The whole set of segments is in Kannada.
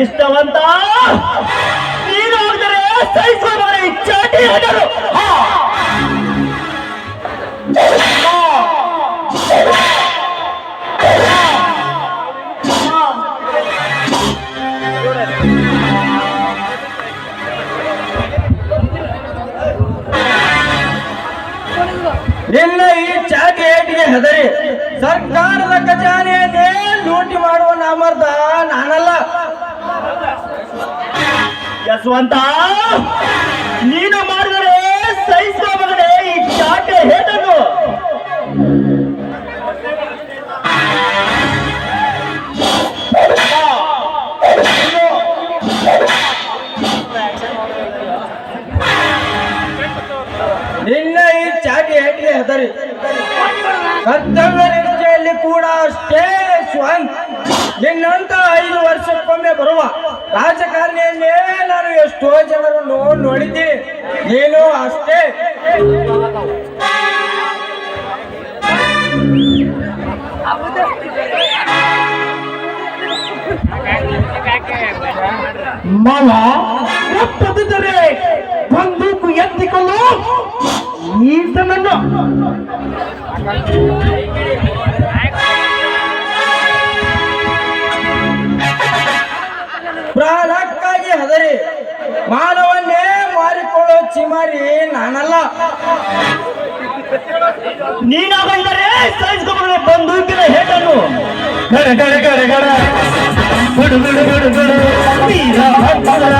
ಇಷ್ಟವಂತ ನೀನು ಹೋದರೆ ಸಹಿಸುವವರ ಚಾಟಿ ಹಡರು ಹಾ. ನಿನ್ನ ಈ ಚಾಟಿ ಏಟಿಗೆ ಹೆದರಿ ಸರ್ಕಾರದ ಖಜಾನೆಯನ್ನೇ ಲೂಟಿ ಮಾಡುವ ನಾಮರ್ದ ನಾನಲ್ಲ. ಯಶವಂತ ನೀನು ರಾಜಕಾರಣಿಯನ್ನೇ ನಾನು ಎಷ್ಟೋ ಜನರನ್ನು ನೋಡಿದ್ದೀನಿ ನೀನು ಅಷ್ಟೇ. ಮಲ ಒಪ್ಪದಿದ್ದರೆ ಬಂದೂಕು ಎತ್ತಿಕೊಂಡು ಈತನನ್ನು. ಹೆದರಿ ಮಾನವನ್ನೇ ಮಾರಿಕೊಳ್ಳೋ ಚಿಮಾರಿ ನಾನಲ್ಲ. ನೀನಾಗಂದರೆ ಬಂದು ಬಂದೂಕಿನ ಹೇಟನ್ನು. ಗಡ ಗಡ ಗಡ ಗಡ. ಗುಡು ಗುಡು ಗುಡು ಭಕ್ತರ.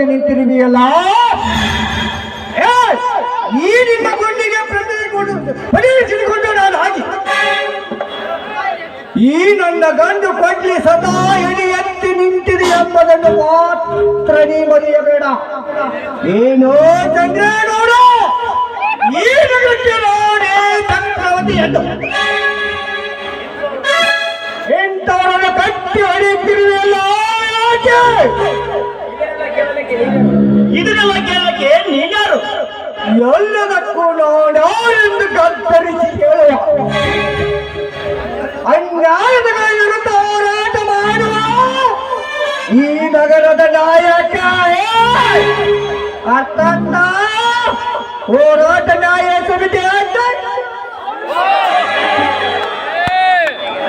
ಕೊಲ್ಲುವುದಕ್ಕೆ ನಿಂತಿರುವಿಯಲ್ಲ ಈ ನಿನ್ನ ಗುಂಡಿಗೆ ಪ್ರತಿಕೊಂಡು ನಾನು? ಹಾಗೆ. ಈ ನನ್ನ ಗಂಡು ಕೊಡ್ಲಿ ಸದಾ ಎಡಿ ಎತ್ತಿ ನಿಂತಿದೆ ಎಂಬುದನ್ನು ಮಾತ್ರ ನೀ ಮರೆಯಬೇಡ. ಏನೋ ಚಂದ್ರೇನೋಡು ಈ ನಗರಕ್ಕೆ ನೋಡೇ ಚಕ್ರವರ್ತಿ ಎಂದು. ಎಂತವರನ್ನು ಕಟ್ಟಿ ಅಡಿಯುತ್ತಿರುವ ಯಾಕೆ? ಇದನ್ನೆಲ್ಲ ಕೇಳಕ್ಕೆ ನೀನ್ಯಾರು ಎಲ್ಲದಕ್ಕೂ ನೋಡ ಎಂದು ಕತ್ತರಿಸಿ ಕೇಳುವ ಅನ್ಯಾಯದ ವಿರುದ್ಧ ಹೋರಾಟ ಮಾಡುವ. ಈ ನಗರದ ನಾಯಕ ಏ! ಅರ್ಥ ಅರ್ಥ? ಹೋರಾಟ ನ್ಯಾಯ ಸಮಿತಿ ಅಂತ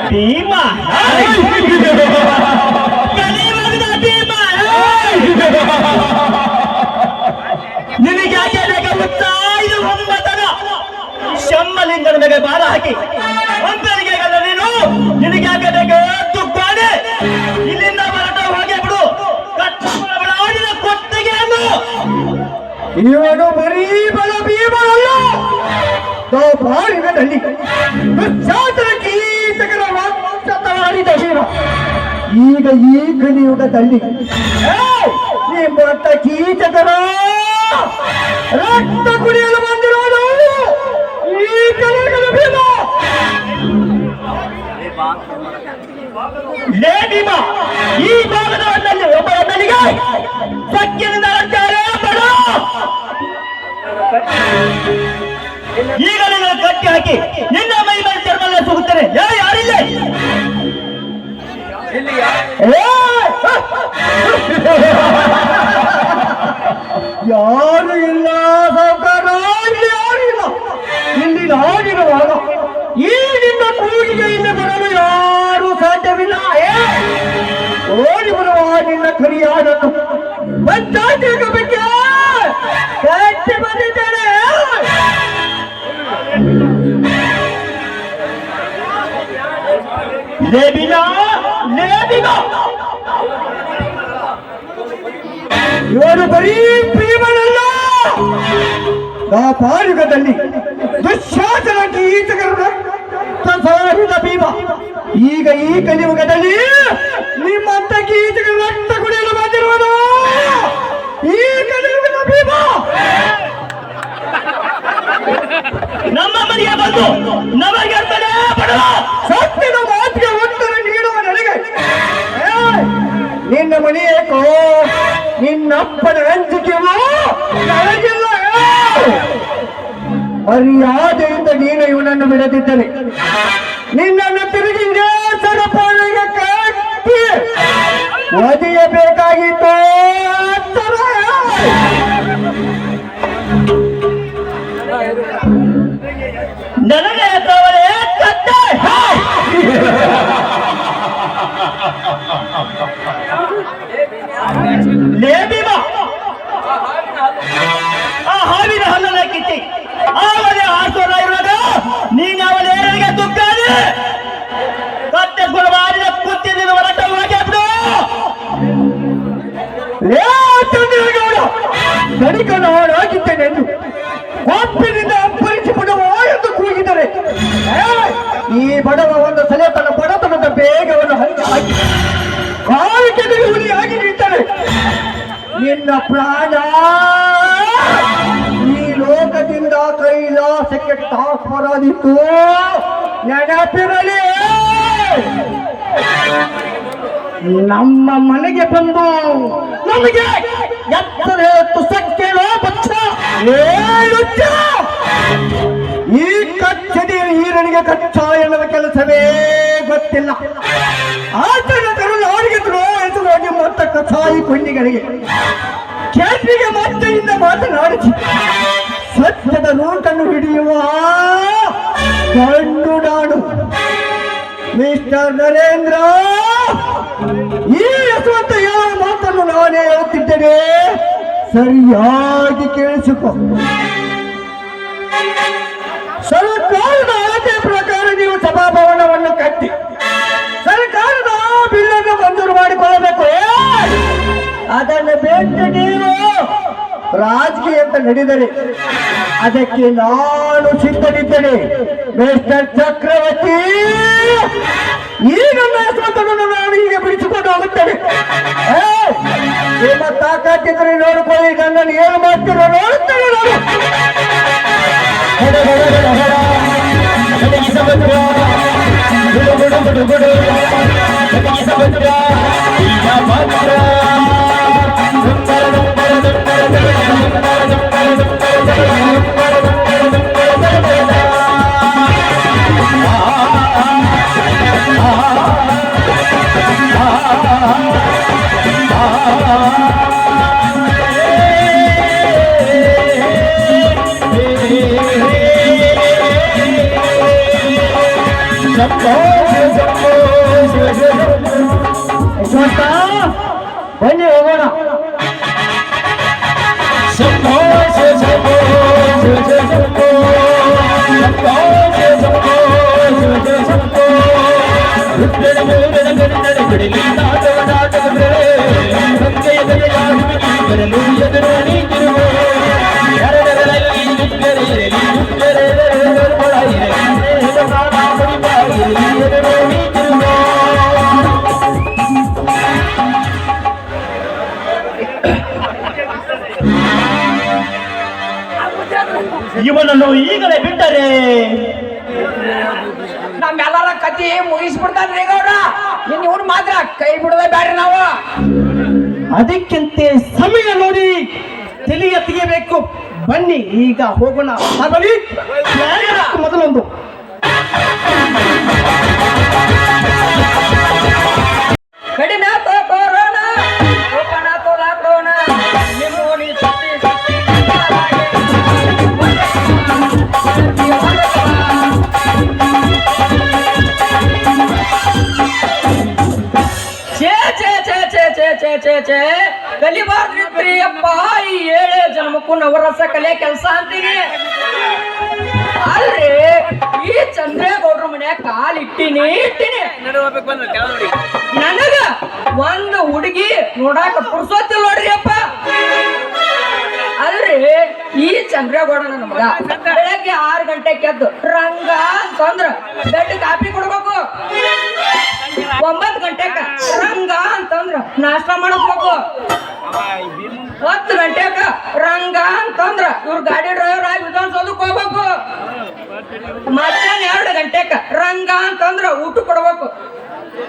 ಭೀಮ. ಒಂಬತ್ತನ ಶಮ್ಮಲಿಂಗನ ಮೇಲೆ ಬಾಲ ಹಾಕಿ. ಒಂದರಿಗೆ ನೀನು. ನಿನಗೆ ಯಾಕೆ ಬೇಕು ತುಕ್ಕಾಡೆ ಇಲ್ಲಿಂದ ಹೊರಟ ಹೋಗಿ ಬಿಡು. ಕಟ್ಟಬಳಾಡಿದ ಕೊಟ್ಟಿಗೆಯನ್ನು. ಇವನು ಬರೀ ಬಲ ಭೀಮನಲ್ಲ. ಬಾಳಿನಲ್ಲಿ ದುಶ್ಯಾಸನ ಕೀಟಕರ ವಂಶತವಾಡಿದ ಭೀಮ. ಈಗ ಈ ಕಲಿಯುಗದಲ್ಲಿ ನೀ ನಿಮ್ಮಂತ ಕೀಚಕರ ರಕ್ತ ಕುಡಿಯಲು ಬಂದಿರೋದು ಈ ಕಲಿಯುಗದ ಭೀಮ. ಲೇ ಭೀಮ ಈ ಭಾಗದ ಒಬ್ಬ ಹೊತ್ತಲಿಗೆ ಸಖ್ಯದಿಂದ ಅಲಂಕಾರ ಬಡ ಈಗ ನಿನ್ನ ಕಟ್ಟಿ ಹಾಕಿ ನಿನ್ನ ಮೈ ಮೇಲೆ ಚರ್ಮಲ್ಲ ಸುಗುತ್ತೇನೆ ಏ, ಯಾರಿಲ್ಲ? ಯಾರು ಇಲ್ಲ, ಸಾವುಕಾರ ಇಲ್ಲಿ ಯಾರು ಇಲ್ಲ. ನಾನಿರುವಾಗ ಈ ನಿನ್ನ ಕೂಗಿಗೆ ಇಲ್ಲಿ ಬರಲು ಯಾರು ಸಾಧ್ಯವಿಲ್ಲ! ಓಡಿ ಬರುವ ನಿನ್ನ ಕರಿಯಾದನ್ನು ಪಂಚಾಯತಿಗೆ ಬಗ್ಗೆ ಕಟ್ಟಿ ಬಂದಿದ್ದೇನೆ. ಲೇ ಭೀಮ ಲೇ ಭೀಮ ಇವನು ಬರೀ ಭೀಮನಲ್ಲ. ದಾಪಾಯುಗದಲ್ಲಿ ದುಶ್ಯಾಸನ ಗೀತಕರ ಸಾರಿದ ಭೀಮ. ಈಗ ಈ ಕಲಿಯುಗದಲ್ಲಿ ನಿಮ್ಮಂತ ಗೀತಗಳ ರಕ್ತ ಕುಡಿಯಲು ಬಂದಿರುವುದು. ಮರ್ಯಾದೆಯಿಂದ ನೀನು ಇವನನ್ನು ಬಿಡದಿದ್ದರೆ ನಿನ್ನನ್ನು ತಿರುಗಿ ಕಟ್ಟಿ ಒದೆಯಬೇಕಾಗಿತ್ತು. ನನಗೆ ಕತ್ತೆ ನಿನ್ನ ಪ್ರಾಣ. ಈ ಲೋಕದಿಂದ ಕೈಲಾಸಕ್ಕೆ ಟ್ರಾನ್ಸ್ಫರ್ ಆದಿತ್ತು ನೆನಪಿರಲಿ. ನಮ್ಮ ಮನೆಗೆ ಬಂದು ನಮಗೆ ಎತ್ತರ ತುಸಕ್ಕೇಳೋ ಬಚ್ಚ ಏಳುಚ್ಚ ಈ ಕಚ್ಚದಿ ಈರನಿಗೆ ಕಚ್ಚಾ ಎನ್ನುವ ಕೆಲಸವೇ ಗೊತ್ತಿಲ್ಲ. ಆತನ ತರಲು ನಿಮ್ಮಂತ ಪುಣ್ಯಗಳಿಗೆ ಕೇಪಿಗೆ ಮತ್ತೆಯಿಂದ ಮಾತನಾಡಿಸಿ ಸತ್ಯದ ನೋಟನ್ನು ಹಿಡಿಯುವ ಕಣ್ಣು ನಾಡು. ಮಿಸ್ಟರ್ ನರೇಂದ್ರ, ಈ ಯಶವಂತ ಯಾವ ಮಾತನ್ನು ನಾನೇ ಹೇಳುತ್ತಿದ್ದೇನೆ? ಸರಿಯಾಗಿ ಕೇಳಿಸಿಕೊ. ಅದನ್ನು ಬಿಟ್ಟು ನೀವು. ರಾಜಕೀಯ ಅಂತ ನಡೆದರೆ ಅದಕ್ಕೆ ನಾನು ಸಿದ್ಧನಿದ್ದೇನೆ. ಮಿಸ್ಟರ್ ಚಕ್ರವರ್ತಿ ಈಗ ನನ್ನ ನಾನು ಈಗ ಬಿಡಿಸಿಕೊಂಡು ಹೋಗುತ್ತೇನೆ! ನಿಮ್ಮ ತಾಕತ್ತಿದ್ರೆ ನೋಡಿಕೊಳ್ಳಿ, ನನ್ನನ್ನು ಏನು ಮಾಡ್ತೀರೋ ನೋಡುತ್ತೇನೆ ನಾನು. São Paulo. ಇವನನ್ನು ಈಗಲೇ ಬಿಟ್ಟರೆ. ನಮ್ಮೆಲ್ಲರ ಕತಿ ಮುಗಿಸ್ಬಿಡ್ತಾನೆ ಗೌಡ. ಇವ್ನು ಮಾತ್ರ ಕೈ ಬಿಡದೆ ಬ್ಯಾಡ್ರಿ ನಾವು. ಅದಕ್ಕಿಂತ ಸಮಯ ನೋಡಿ ತಿಳಿಯ ತೆಗಿಬೇಕು ಬನ್ನಿ ಈಗ ಹೋಗೋಣ. ಮೊದಲೊಂದು. ಕಡಿಮೆ ಆತೋ. ಕಲಿಬಾರ್ದು ಕಲಿಬಾರ್ದ್ರಿ ಅಪ್ಪ ಈ ಏಳೇ ಜನ್ಮಕ್ಕೂ ನವರಸ ಕಲಿಯ ಕೆಲಸ ಅಂತೀನಿ ಅಲ್ರಿ, ಈ ಚಂದ್ರೇಗೌಡ್ರ ಮನ್ಯಾಗ ಕಾಲಿಟ್ಟಿನಿ, ಇಟ್ಟಿನಿ. ನನಗ ಒಂದು ಹುಡುಗಿ ನೋಡಾಕ ಪುರ್ಸೋತಿಲ್ಲ ನೋಡ್ರಿ ಅಪ್ಪ. ಅಲ್ರಿ, ಈ ಚಂದ್ರೇಗೌಡ ನನ್ನ ಮಗ. ಬೆಳಗ್ಗೆ ಆರು ಗಂಟೆ ಕೆದ್ದು ರಂಗ ಅಂತಂದ್ರ ಬೆಡ್ ಕಾಪಿ ಕೊಡ್ಬೇಕು. ಒಂಬತ್ತು ಗಂಟೆಕ ರಂಗ ಅಂತಂದ್ರ ನಾಷ್ಟ ಮಾಡಬೇಕು ಹತ್ತು ಗಂಟೆಕ ರಂಗ ಅಂತಂದ್ರ ಇವ್ರ ಗಾಡಿ ಡ್ರೈವರ್ ಆಗಿ ವಿಧಾನಸೌಧಕ್ಕೆ ಹೋಗ್ಬೇಕು. ಮಧ್ಯಾಹ್ನ ಎರಡು ಗಂಟೆಕ ರಂಗ ಅಂತಂದ್ರ ಊಟ ಕೊಡ್ಬೇಕು.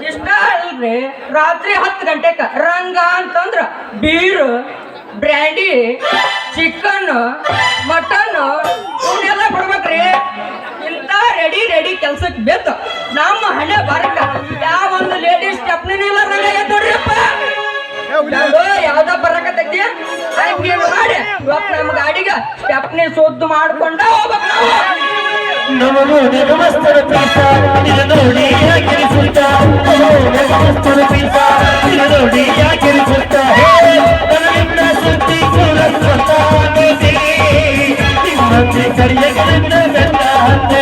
ಇಷ್ಟ ಅಲ್ರಿ ರಾತ್ರಿ ಹತ್ತು ಗಂಟೆಕ ರಂಗ ಅಂತಂದ್ರ ಬೀರು, ಬ್ರ್ಯಾಂಡಿ, ಚಿಕನ್, ಮಟನ್, ಇವನ್ನೆಲ್ಲ ಕೊಡ್ಬೇಕ್ರಿ. ಇಂಥ ರೆಡಿ ರೆಡಿ ಕೆಲ್ಸಕ್ಕೆ ಬೇಕು ನಮ್ಮ ಹಣೆ ಬರ ನೋಡು ಬರಕ ಬರಕತ್ತೈತಿ? ಹಂಗೇನು ಮಾಡಿ. ನಮ್ ಗಾಡಿಗ ಸ್ಟೆಪ್ನಿ ಸೋದ್ದು ಮಾಡ್ಕೊಂಡ ಹೋಗ್ಬೇಕು ನಮಗೂ ನೋಡಿ ಯಾಕಿರಿಸುತ್ತ ಕರಿಯ ಹತ್ತೆ.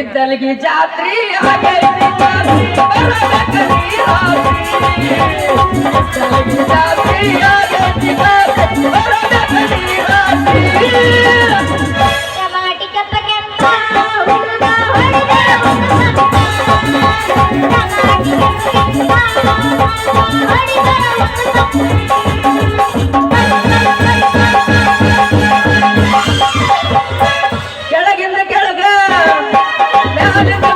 ఇద్దరికి జాత్రి Thank you. Hallelujah.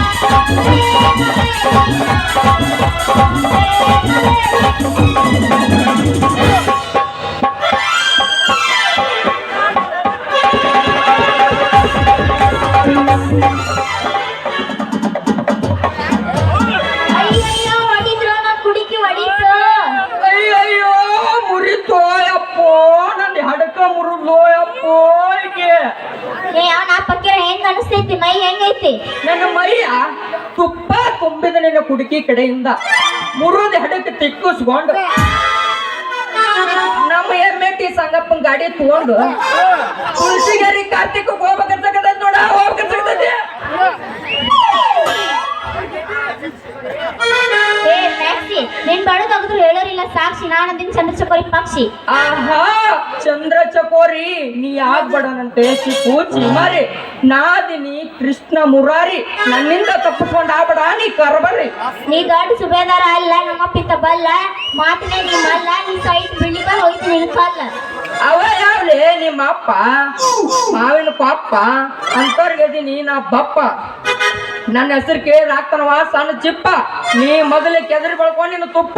ಕಡೆಯಿಂದ ಮುರುದ ಹಡಕ್ಕೆ ತಿಕ್ಕಿಸ್ಕೊಂಡು ನಮ್ಮ ಟಿ ಸಂಗಪ್ಪನ ಗಾಡಿ ತಗೊಂಡು ತುಳಸಿಗೇರಿ ಕಾರ್ತಿಕ್ ಹೋಗ್ಬೇಕಂತಕ್ಕಂಥ ನೋಡ ಹೋಗ್ಬೇಕಂತಕ್ಕಂಥದ್ದೆ ಮ್ಯಾಕ್ಸಿ ನಿನ್ ಬಡದಾಗಿದ್ರು ಹೇಳೋರಿಲ್ಲ ಸಾಕ್ಷಿ. ನಾನಂದಿನ ಚಂದ್ರಚಕೋರಿ ಪಕ್ಷಿ. ಆಹಾ ಚಂದ್ರ ಚಕೋರಿ. ನೀ ಆಗ್ಬೇಡನಂತೆ ಚಿಕ್ಕು ಚಿಮಾರಿ ನಾದಿನಿ ಕೃಷ್ಣ ಮುರಾರಿ ನನ್ನಿಂದ ತಪ್ಪಿಸ್ಕೊಂಡ್ ಆಗ್ಬೇಡ. ನೀ ಕರಬರ್ರಿ ನೀ ದೊಡ್ಡ ಸುಬೇದಾರ ಅಲ್ಲ ನಮ್ಮ ಪಿತ್ತ ಬಲ್ಲ. ಮಾತಿನ ನಿಮ್ಮಲ್ಲ ನೀ ಸೈಟ್ ಬಿಳಿಗ ಹೋಯ್ತು ನಿಲ್ಕಲ್ಲ ಅವ ಯಾವ್ಲೆ? ನಿಮ್ಮ ಅಪ್ಪ? ಮಾವಿನ ಪಾಪ? ಅಂತವ್ರಿಗದೀನಿ ನಾ ಬಪ್ಪ. ನನ್ನ ಹೆಸರು ಕೇಳಿ ಆಗ್ತಾನವ ಸಣ್ಣ ಚಿಪ್ಪ? ನೀ ಮೊದಲೇ ಕೆದರಿ ಬಳ್ಕೊಂಡು ನಿನ್ನ ತುಪ್ಪ?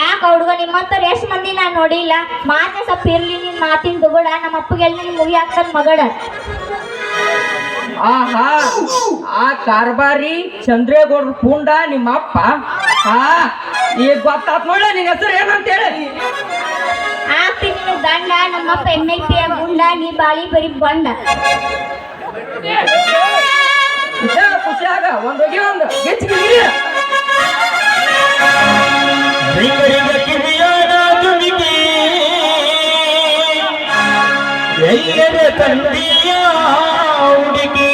ಯಾಕ ಹುಡುಗ ನಿಮ್ಮಂತವ್ರು ಎಷ್ಟು ಮಂದಿ ನಾನ್ ನೋಡಿಲ್ಲ? ಮಾತೆ ಸ್ವಲ್ಪ ಇರ್ಲಿ ನಿನ್ ಮಾತಿನ ದುಗುಡ ನಮ್ಮ ಅಪ್ಪಗೆ ಎಲ್ಲಿ ಮುಗಿ ಹಾಕ್ತಾನ ಮಗಡ? ಆಹಾ ಆ ಕಾರ್ಬಾರಿ ಚಂದ್ರೇಗೌಡ್ರ ಪುಂಡ ನಿಮ್ಮ ಅಪ್ಪ? ಹಾ ಈಗ ಗೊತ್ತಾತ್ ನೋಡ ನಿನ್ನ ಹೆಸರು ಏನಂತ ಹೇಳಿ? ದಂಡ ನಮ್ಮಪ್ಪ ಎಂ ಎಲ್ ಪಿ ಗುಂಡ ನೀ ಬಾಳಿ ಬರೀ ಬಂಡ. ಖುಷಿಯಾಗ? ಒಂದ್ ಒಂದು. ಎಲ್ಲರ ತಂದೆಯ ಹುಡುಗಿ?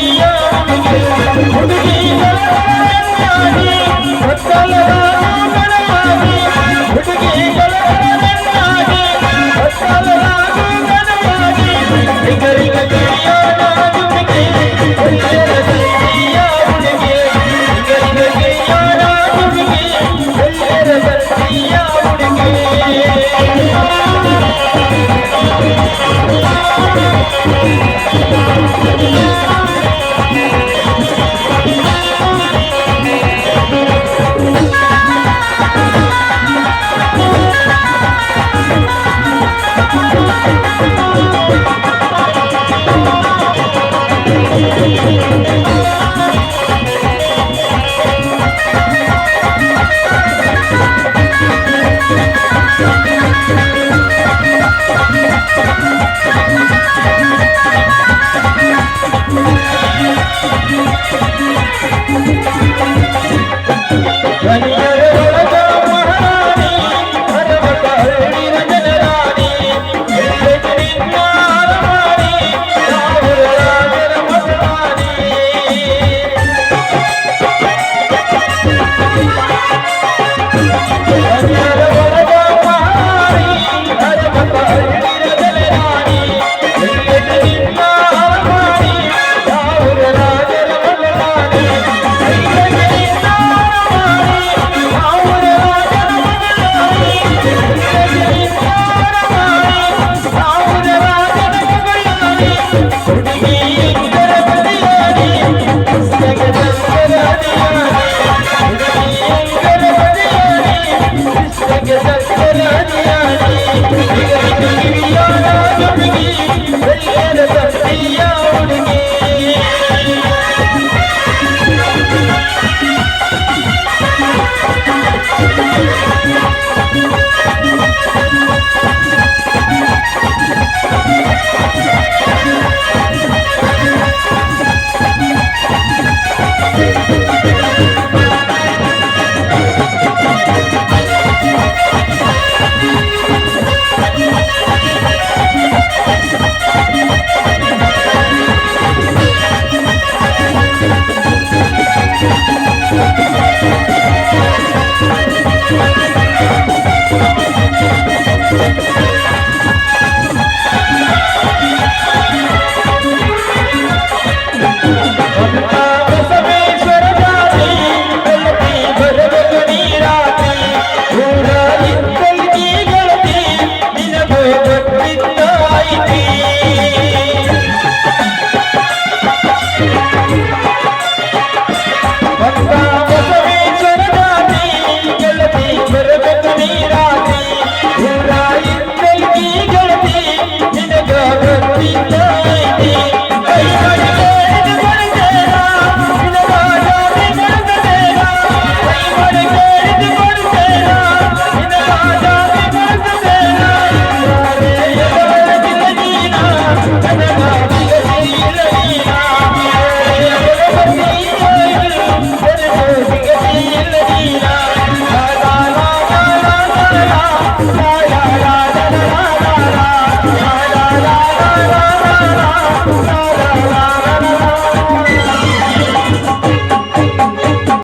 しっかりしてみよう!